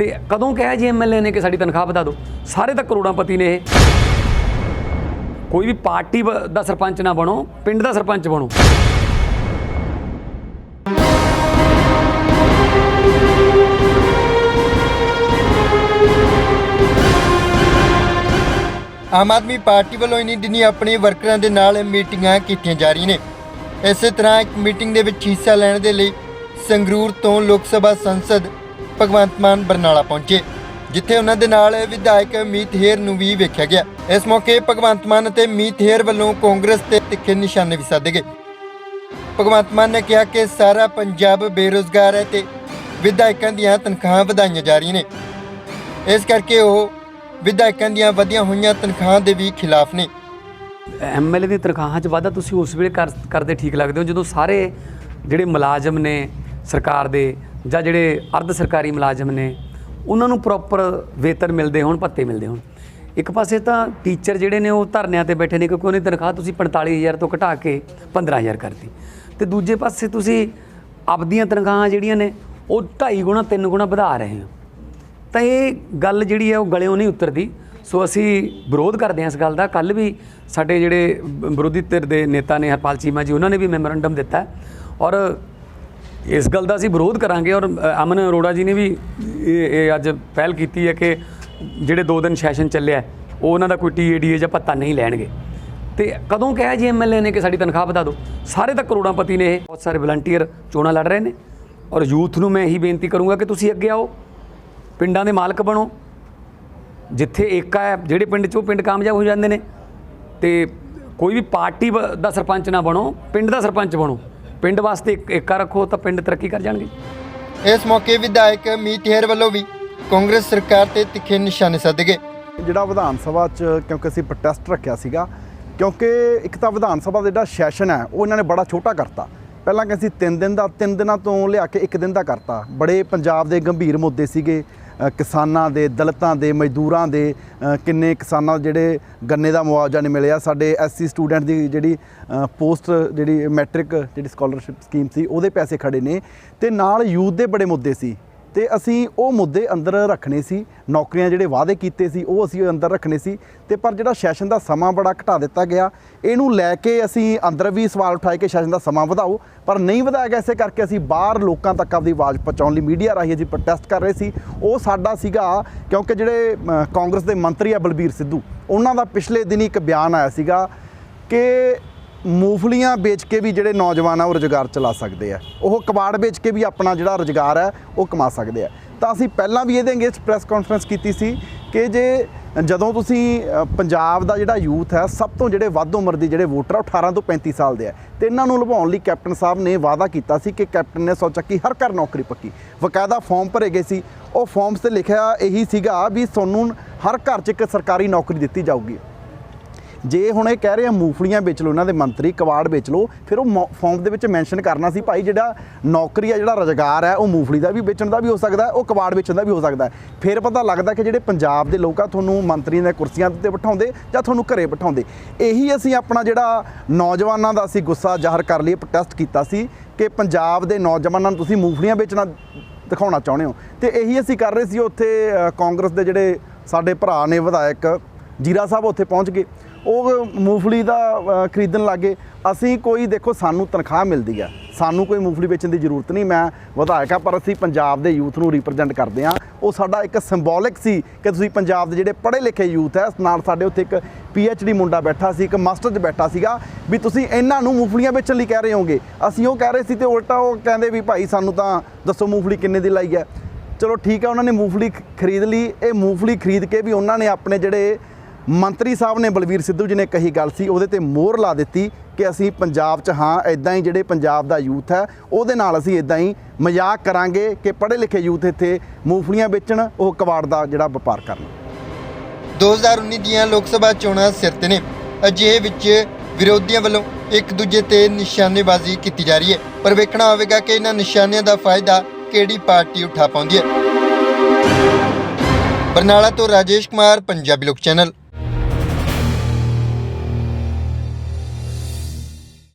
ਤੇ ਕਦੋਂ ਕਿਹਾ ਜੀ ਐਮਐਲਏ ਨੇ ਕਿ ਸਾਡੀ ਤਨਖਾਹ ਵਧਾ ਦਿਓ? ਸਾਰੇ ਤਾਂ ਕਰੋੜਾਂਪਤੀ ਨੇ ਇਹ। ਕੋਈ ਵੀ ਪਾਰਟੀ ਬ- ਦਾ ਸਰਪੰਚ ਨਾ ਬਣੋ, ਪਿੰਡ ਦਾ ਸਰਪੰਚ ਬਣੋ। ਆਮ ਆਦਮੀ ਪਾਰਟੀ ਵੱਲੋਂ ਇਨੀ ਦਿਨੀ ਆਪਣੇ ਵਰਕਰਾਂ ਦੇ ਨਾਲ ਮੀਟਿੰਗਾਂ ਕੀਤੀਆਂ ਜਾ ਰਹੀਆਂ ਨੇ। ਇਸੇ ਤਰ੍ਹਾਂ ਇੱਕ ਮੀਟਿੰਗ ਦੇ ਵਿੱਚ ਹਿੱਸਾ ਲੈਣ ਦੇ ਲਈ ਸੰਗਰੂਰ ਤੋਂ ਲੋਕ ਸਭਾ ਸੰਸਦ ਭਗਵੰਤ ਮਾਨ ਬਰਨਾਲਾ ਪਹੁੰਚੇ, ਜਿੱਥੇ ਉਹਨਾਂ ਦੇ ਨਾਲ ਵਿਧਾਇਕ ਮੀਤ ਹੇਰ ਨੂੰ ਵੀ ਵੇਖਿਆ ਗਿਆ। ਇਸ ਮੌਕੇ ਭਗਵੰਤ ਮਾਨ ਅਤੇ ਮੀਤ ਹੇਰ ਵੱਲੋਂ ਕਾਂਗਰਸ ਤੇ ਤਿੱਖੇ ਨਿਸ਼ਾਨੇ ਵੀ ਸਾਧੇ ਗਏ। ਭਗਵੰਤ ਮਾਨ ਨੇ ਕਿਹਾ ਕਿ ਸਾਰਾ ਪੰਜਾਬ ਬੇਰੋਜ਼ਗਾਰ ਹੈ ਤੇ ਵਿਧਾਇਕਾਂ ਦੀਆਂ ਤਨਖਾਹਾਂ ਵਧਾਈਆਂ ਜਾ ਰਹੀਆਂ ਨੇ। ਇਸ ਕਰਕੇ ਉਹ ਵਿਧਾਇਕਾਂ ਦੀਆਂ ਵਧੀਆਂ ਹੋਈਆਂ ਤਨਖਾਹਾਂ ਦੇ ਵੀ ਖਿਲਾਫ ਨੇ। ਐਮਐਲਏ ਦੀ ਤਨਖਾਹਾਂ 'ਚ ਵਾਧਾ ਤੁਸੀਂ ਉਸ ਵੇਲੇ ਕਰਦੇ ਠੀਕ ਲੱਗਦੇ ਹੋ, ਜਦੋਂ ਸਾਰੇ ਜਿਹੜੇ ਮੁਲਾਜ਼ਮ ਨੇ ਸਰਕਾਰ ਦੇ ਜਾਂ ਜਿਹੜੇ ਅਰਧ ਸਰਕਾਰੀ ਮੁਲਾਜ਼ਮ ਨੇ, ਉਹਨਾਂ ਨੂੰ ਪ੍ਰੋਪਰ ਵੇਤਨ ਮਿਲਦੇ ਹੋਣ, ਭੱਤੇ ਮਿਲਦੇ ਹੋਣ। ਇੱਕ ਪਾਸੇ ਤਾਂ ਟੀਚਰ ਜਿਹੜੇ ਨੇ ਉਹ ਧਰਨਿਆਂ ਤੇ ਬੈਠੇ ਨੇ ਕਿਉਂਕਿ ਉਹਨੇ ਤਨਖਾਹ ਤੁਸੀਂ 45000 ਤੋਂ ਘਟਾ ਕੇ 15000 ਕਰਤੀ। ਤੇ ਦੂਜੇ ਪਾਸੇ ਤੁਸੀਂ ਆਪਦੀਆਂ ਤਨਖਾਹਾਂ ਜਿਹੜੀਆਂ ਨੇ, ਉਹ 2.5 ਗੁਣਾ 3 ਗੁਣਾ ਵਧਾ ਰਹੇ ਹੋ। ਤਾਂ ਇਹ ਗੱਲ ਜਿਹੜੀ ਹੈ ਉਹ ਗਲਿਓਂ ਨਹੀਂ ਉਤਰਦੀ। ਸੋ ਅਸੀਂ ਵਿਰੋਧ ਕਰਦੇ ਹਾਂ ਇਸ ਗੱਲ ਦਾ। ਕੱਲ ਵੀ ਸਾਡੇ ਜਿਹੜੇ ਵਿਰੋਧੀ ਧਿਰ ਦੇ ਨੇਤਾ ਨੇ ਹਰਪਾਲ ਚੀਮਾ ਜੀ, ਉਹਨਾਂ ਨੇ ਵੀ ਮੈਮੋਰੰਡਮ ਦਿੱਤਾ। ਔਰ ਇਸ ਗੱਲ ਦਾ ਅਸੀਂ ਵਿਰੋਧ ਕਰਾਂਗੇ ਔਰ ਅਮਨ ਅਰੋੜਾ ਜੀ ਨੇ ਵੀ ਇਹ ਅੱਜ ਪਹਿਲ ਕੀਤੀ ਹੈ ਕਿ ਜਿਹੜੇ ਦੋ ਦਿਨ ਸੈਸ਼ਨ ਚੱਲਿਆ ਉਹ ਉਹਨਾਂ ਦਾ ਕੋਈ ਟੀਏਡੀਏ ਜਾਂ ਪੱਤਾ ਨਹੀਂ ਲੈਣਗੇ। ਤੇ ਕਦੋਂ ਕਿਹਾ ਜੀ ਐਮਐਲਏ ਨੇ ਕਿ ਸਾਡੀ ਤਨਖਾਹ ਵਧਾ ਦਿਓ? ਸਾਰੇ ਤਾਂ ਕਰੋੜਾਂਪਤੀ ਨੇ ਇਹ। ਬਹੁਤ ਸਾਰੇ ਵਲੰਟੀਅਰ ਚੋਣਾਂ ਲੜ ਰਹੇ ਨੇ। ਔਰ ਯੂਥ ਨੂੰ ਮੈਂ ਇਹੀ ਬੇਨਤੀ ਕਰੂੰਗਾ ਕਿ ਤੁਸੀਂ ਅੱਗੇ ਆਓ, ਪਿੰਡਾਂ ਦੇ ਮਾਲਕ ਬਣੋ। ਜਿੱਥੇ ਏਕਾ ਹੈ, ਜਿਹੜੇ ਪਿੰਡ 'ਚ ਉਹ ਪਿੰਡ ਕਾਮਯਾਬ ਹੋ ਜਾਂਦੇ ਨੇ। ਤੇ ਕੋਈ ਵੀ ਪਾਰਟੀ ਬ- ਦਾ ਸਰਪੰਚ ਨਾ ਬਣੋ, ਪਿੰਡ ਦਾ ਸਰਪੰਚ ਬਣੋ। ਪਿੰਡ ਵਾਸਤੇ ਇੱਕ ਏਕਾ ਰੱਖੋ ਤਾਂ ਪਿੰਡ ਤਰੱਕੀ ਕਰ ਜਾਣਗੇ। ਇਸ ਮੌਕੇ ਵਿਧਾਇਕ ਮੀਤ ਹੇਰ ਵੱਲੋਂ ਵੀ ਕਾਂਗਰਸ ਸਰਕਾਰ ਤੇ ਤਿੱਖੇ ਨਿਸ਼ਾਨੇ ਸਾਧੇ ਗਏ। ਜਿਹੜਾ ਵਿਧਾਨ ਸਭਾ 'ਚ ਕਿਉਂਕਿ ਅਸੀਂ ਪ੍ਰੋਟੈਸਟ ਰੱਖਿਆ ਸੀਗਾ ਕਿਉਂਕਿ ਇੱਕ ਤਾਂ ਵਿਧਾਨ ਸਭਾ ਦਾ ਜਿਹੜਾ ਸੈਸ਼ਨ ਹੈ ਉਹ ਇਹਨਾਂ ਨੇ ਬੜਾ ਛੋਟਾ ਕਰਤਾ। ਪਹਿਲਾਂ ਕਿ ਅਸੀਂ 3 ਦਿਨ ਦਾ 3 ਦਿਨਾਂ ਤੋਂ ਲਿਆ ਕੇ 1 ਦਿਨ ਦਾ ਕਰਤਾ। ਬੜੇ ਪੰਜਾਬ ਦੇ ਗੰਭੀਰ ਮੁੱਦੇ ਸੀਗੇ। ਕਿਸਾਨਾਂ ਦੇ, ਦਲਿਤਾਂ ਦੇ, ਮਜ਼ਦੂਰਾਂ ਦੇ ਕਿੰਨੇ ਕਿਸਾਨਾਂ ਜਿਹੜੇ ਗੰਨੇ ਦਾ ਮੁਆਵਜ਼ਾ ਨਹੀਂ ਮਿਲਿਆ। ਸਾਡੇ ਐਸਸੀ ਸਟੂਡੈਂਟ ਦੀ ਜਿਹੜੀ ਪੋਸਟ, ਜਿਹੜੀ ਮੈਟ੍ਰਿਕ, ਜਿਹੜੀ ਸਕਾਲਰਸ਼ਿਪ ਸਕੀਮ ਸੀ, ਉਹਦੇ ਪੈਸੇ ਖੜੇ ਨੇ। ਤੇ ਨਾਲ ਯੂਥ ਦੇ ਬੜੇ ਮੁੱਦੇ ਸੀ। ਤੇ ਅਸੀਂ ਉਹ ਮੁੱਦੇ ਅੰਦਰ ਰੱਖਣੇ ਸੀ, ਨੌਕਰੀਆਂ ਜਿਹੜੇ ਵਾਅਦੇ ਕੀਤੇ ਸੀ, ਉਹ ਅਸੀਂ ਅੰਦਰ ਰੱਖਣੇ ਸੀ, ਤੇ ਪਰ ਜਿਹੜਾ ਸੈਸ਼ਨ ਦਾ ਸਮਾਂ ਬੜਾ ਘਟਾ ਦਿੱਤਾ ਗਿਆ, ਇਹਨੂੰ ਲੈ ਕੇ ਅਸੀਂ ਅੰਦਰ ਵੀ ਸਵਾਲ ਉਠਾਏ ਕਿ ਸੈਸ਼ਨ ਦਾ ਸਮਾਂ ਵਧਾਓ, ਪਰ ਨਹੀਂ ਵਧਾਇਆ ਗਿਆ, ਇਸੇ ਕਰਕੇ ਅਸੀਂ ਬਾਹਰ ਲੋਕਾਂ ਤੱਕ ਆਪਦੀ ਆਵਾਜ਼ ਪਹੁੰਚਾਉਣ ਲਈ ਮੀਡੀਆ ਰਾਹੀਂ ਅਸੀਂ ਪ੍ਰੋਟੈਸਟ ਕਰ ਰਹੇ ਸੀ। ਉਹ ਸਾਡਾ ਸੀਗਾ, ਕਿਉਂਕਿ ਜਿਹੜੇ ਕਾਂਗਰਸ ਦੇ ਮੰਤਰੀ ਆ ਬਲਬੀਰ ਸਿੱਧੂ, ਉਹਨਾਂ ਦਾ ਪਿਛਲੇ ਦਿਨੀ ਇੱਕ ਬਿਆਨ ਆਇਆ ਸੀਗਾ ਕਿ ਮੂੰਗਫਲੀਆਂ ਵੇਚ ਕੇ ਵੀ ਜਿਹੜੇ ਨੌਜਵਾਨ ਆ, ਉਹ ਰੁਜ਼ਗਾਰ ਚਲਾ ਸਕਦੇ ਆ। ਉਹ ਕਬਾੜ ਵੇਚ ਕੇ ਵੀ ਆਪਣਾ ਜਿਹੜਾ ਰੁਜ਼ਗਾਰ ਹੈ ਉਹ ਕਮਾ ਸਕਦੇ ਆ। ਤਾਂ ਅਸੀਂ ਪਹਿਲਾਂ ਵੀ ਇਹਦੇ ਅਗੇਂਸਟ ਪ੍ਰੈਸ ਕਾਨਫਰੰਸ ਕੀਤੀ ਸੀ ਕਿ ਜੇ ਜਦੋਂ ਤੁਸੀਂ ਪੰਜਾਬ ਦਾ ਜਿਹੜਾ ਯੂਥ ਹੈ, ਸਭ ਤੋਂ ਜਿਹੜੇ ਵੱਧ ਉਮਰ ਦੇ ਜਿਹੜੇ ਵੋਟਰ ਆ, ਉਹ 18 ਤੋਂ 35 ਸਾਲ ਦੇ ਆ। ਤੇ ਇਹਨਾਂ ਨੂੰ ਲੁਭਾਉਣ ਲਈ ਕੈਪਟਨ ਸਾਹਿਬ ਨੇ ਵਾਅਦਾ ਕੀਤਾ ਸੀ ਕਿ ਕੈਪਟਨ ਨੇ ਸੋਚਿਆ ਕਿ ਹਰ ਘਰ ਨੌਕਰੀ ਪੱਕੀ। ਵਕਾਇਦਾ ਫਾਰਮ ਭਰੇ ਗਏ ਸੀ। ਉਹ ਫਾਰਮਸ ਤੇ ਲਿਖਿਆ ਇਹੀ ਸੀਗਾ ਵੀ ਤੁਹਾਨੂੰ ਹਰ ਘਰ 'ਚ ਇੱਕ ਸਰਕਾਰੀ ਨੌਕਰੀ ਦਿੱਤੀ ਜਾਊਗੀ। ਜੇ ਹੁਣ ਇਹ ਕਹਿ ਰਹੇ ਆ ਮੂੰਗਫਲੀਆਂ ਵੇਚ ਲਓ, ਇਹਨਾਂ ਦੇ ਮੰਤਰੀ ਕਵਾੜ ਵੇਚ ਲਓ, ਫਿਰ ਉਹ ਮੌ- ਫਾਰਮ ਦੇ ਵਿੱਚ ਮੈਂਸ਼ਨ ਕਰਨਾ ਸੀ ਭਾਈ ਜਿਹੜਾ ਨੌਕਰੀ ਆ, ਜਿਹੜਾ ਰੁਜ਼ਗਾਰ ਹੈ ਉਹ ਮੂੰਗਫਲੀ ਦਾ ਵੀ ਵੇਚਣ ਦਾ ਵੀ ਹੋ ਸਕਦਾ, ਉਹ ਕਵਾੜ ਵੇਚਣ ਦਾ ਵੀ ਹੋ ਸਕਦਾ। ਫਿਰ ਪਤਾ ਲੱਗਦਾ ਕਿ ਜਿਹੜੇ ਪੰਜਾਬ ਦੇ ਲੋਕ ਆ ਤੁਹਾਨੂੰ ਮੰਤਰੀਆਂ ਦੀਆਂ ਕੁਰਸੀਆਂ ਤੇ ਬਿਠਾਉਂਦੇ ਜਾਂ ਤੁਹਾਨੂੰ ਘਰੇ ਬਿਠਾਉਂਦੇ, ਇਹੀ ਅਸੀਂ ਆਪਣਾ ਜਿਹੜਾ ਨੌਜਵਾਨਾਂ ਦਾ ਅਸੀਂ ਗੁੱਸਾ ਜ਼ਾਹਰ ਕਰ ਲਈ ਪ੍ਰੋਟੈਸਟ ਕੀਤਾ ਸੀ ਕਿ ਪੰਜਾਬ ਦੇ ਨੌਜਵਾਨਾਂ ਨੂੰ ਤੁਸੀਂ ਮੂੰਗਫਲੀਆਂ ਵੇਚਣਾ ਦਿਖਾਉਣਾ ਚਾਹੁੰਦੇ ਹੋ। ਤੇ ਇਹੀ ਅਸੀਂ ਕਰ ਰਹੇ ਸੀ, ਉੱਥੇ ਕਾਂਗਰਸ ਦੇ ਜਿਹੜੇ ਸਾਡੇ ਭਰਾ ਨੇ, ਵਿਧਾਇਕ ਜੀਰਾ ਸਾਹਿਬ, ਉੱਥੇ ਪਹੁੰਚ ਗਏ। ਉਹ ਮੂੰਗਫਲੀ ਦਾ ਅ, ਖਰੀਦਣ ਲੱਗੇ। ਅਸੀਂ ਕੋਈ ਦੇਖੋ ਸਾਨੂੰ ਤਨਖਾਹ ਮਿਲਦੀ ਹੈ ਸਾਨੂੰ ਕੋਈ ਮੂੰਗਫਲੀ ਵੇਚਣ ਦੀ ਜ਼ਰੂਰਤ ਨਹੀਂ। ਮੈਂ ਵਿਧਾਇਕ ਆ ਪਰ ਅਸੀਂ ਪੰਜਾਬ ਦੇ ਯੂਥ ਨੂੰ ਰਿਪਰੈਜ਼ੈਂਟ ਕਰਦੇ ਆ। ਉਹ ਸਾਡਾ ਇੱਕ ਸਿੰਬੋਲਿਕ ਸੀ ਕਿ ਤੁਸੀਂ ਪੰਜਾਬ ਦੇ ਜਿਹੜੇ ਪੜ੍ਹੇ ਲਿਖੇ ਯੂਥ ਹੈ ਨਾਲ ਸਾਡੇ ਉੱਥੇ ਇੱਕ ਡੀ ਮੁੰਡਾ ਬੈਠਾ ਸੀ ਇੱਕ ਮਾਸਟਰ 'ਚ ਬੈਠਾ ਸੀਗਾ ਵੀ ਤੁਸੀਂ ਇਹਨਾਂ ਨੂੰ ਮੂੰਗਫਲੀਆਂ ਵੇਚਣ ਲਈ ਕਹਿ ਰਹੇ ਹੋਗੇ। ਅਸੀਂ ਉਹ ਕਹਿ ਰਹੇ ਸੀ ਤੇ ਉਲਟਾ ਉਹ ਕਹਿੰਦੇ ਵੀ ਭਾਈ ਸਾਨੂੰ ਤਾਂ ਦੱਸੋ ਮੂੰਗਫਲੀ ਕਿੰਨੇ ਦੀ ਲਾਈ ਹੈ। ਚਲੋ ਠੀਕ ਹੈ ਉਹਨਾਂ ਨੇ ਮੂੰਗਫਲੀ ਖਰੀਦ ਲਈ। ਇਹ ਮੂੰਗਫਲੀ ਖਰੀਦ ਕੇ ਵੀ ਉਹਨਾਂ ਨੇ ਆਪਣੇ ਜਿਹੜੇ ਮੰਤਰੀ ਸਾਹਿਬ ਨੇ ਬਲਵੀਰ ਸਿੱਧੂ ਜੀ ਨੇ ਕਹੀ ਗੱਲ ਸੀ, ਉਹਦੇ ਤੇ ਮੋਹਰ ਲਾ ਦਿੱਤੀ ਕਿ ਅਸੀਂ ਪੰਜਾਬ 'ਚ ਹਾਂ ਇਦਾਂ ਹੀ ਜਿਹੜੇ ਪੰਜਾਬ ਦਾ ਯੂਥ ਹੈ, ਉਹਦੇ ਨਾਲ ਅਸੀਂ ਇਦਾਂ ਹੀ ਮਜ਼ਾਕ ਕਰਾਂਗੇ ਕਿ ਪੜ੍ਹੇ ਲਿਖੇ ਯੂਥ ਇੱਥੇ ਮੂੰਗਫਲੀਆਂ ਵੇਚਣ, ਉਹ ਕਬਾੜ ਦਾ ਜਿਹੜਾ ਵਪਾਰ ਕਰਨ। 2019 ਦੀਆਂ ਲੋਕ ਸਭਾ ਚੋਣਾਂ ਸਿਰ ਤੇ ਨੇ। ਅਜਿਹੇ ਵਿੱਚ ਵਿਰੋਧੀਆਂ ਵੱਲੋਂ ਇੱਕ ਦੂਜੇ ਤੇ ਨਿਸ਼ਾਨੇਬਾਜ਼ੀ ਕੀਤੀ ਜਾ ਰਹੀ ਹੈ। ਪਰ ਵੇਖਣਾ ਹੋਵੇਗਾ ਕਿ ਇਹਨਾਂ ਨਿਸ਼ਾਨਿਆਂ ਦਾ ਫਾਇਦਾ ਕਿਹੜੀ ਪਾਰਟੀ ਉਠਾ ਪਾਉਂਦੀ ਹੈ। ਬਰਨਾਲਾ ਤੋਂ ਰਾਜੇਸ਼ ਕੁਮਾਰ, ਪੰਜਾਬੀ ਲੋਕ ਚੈਨਲ।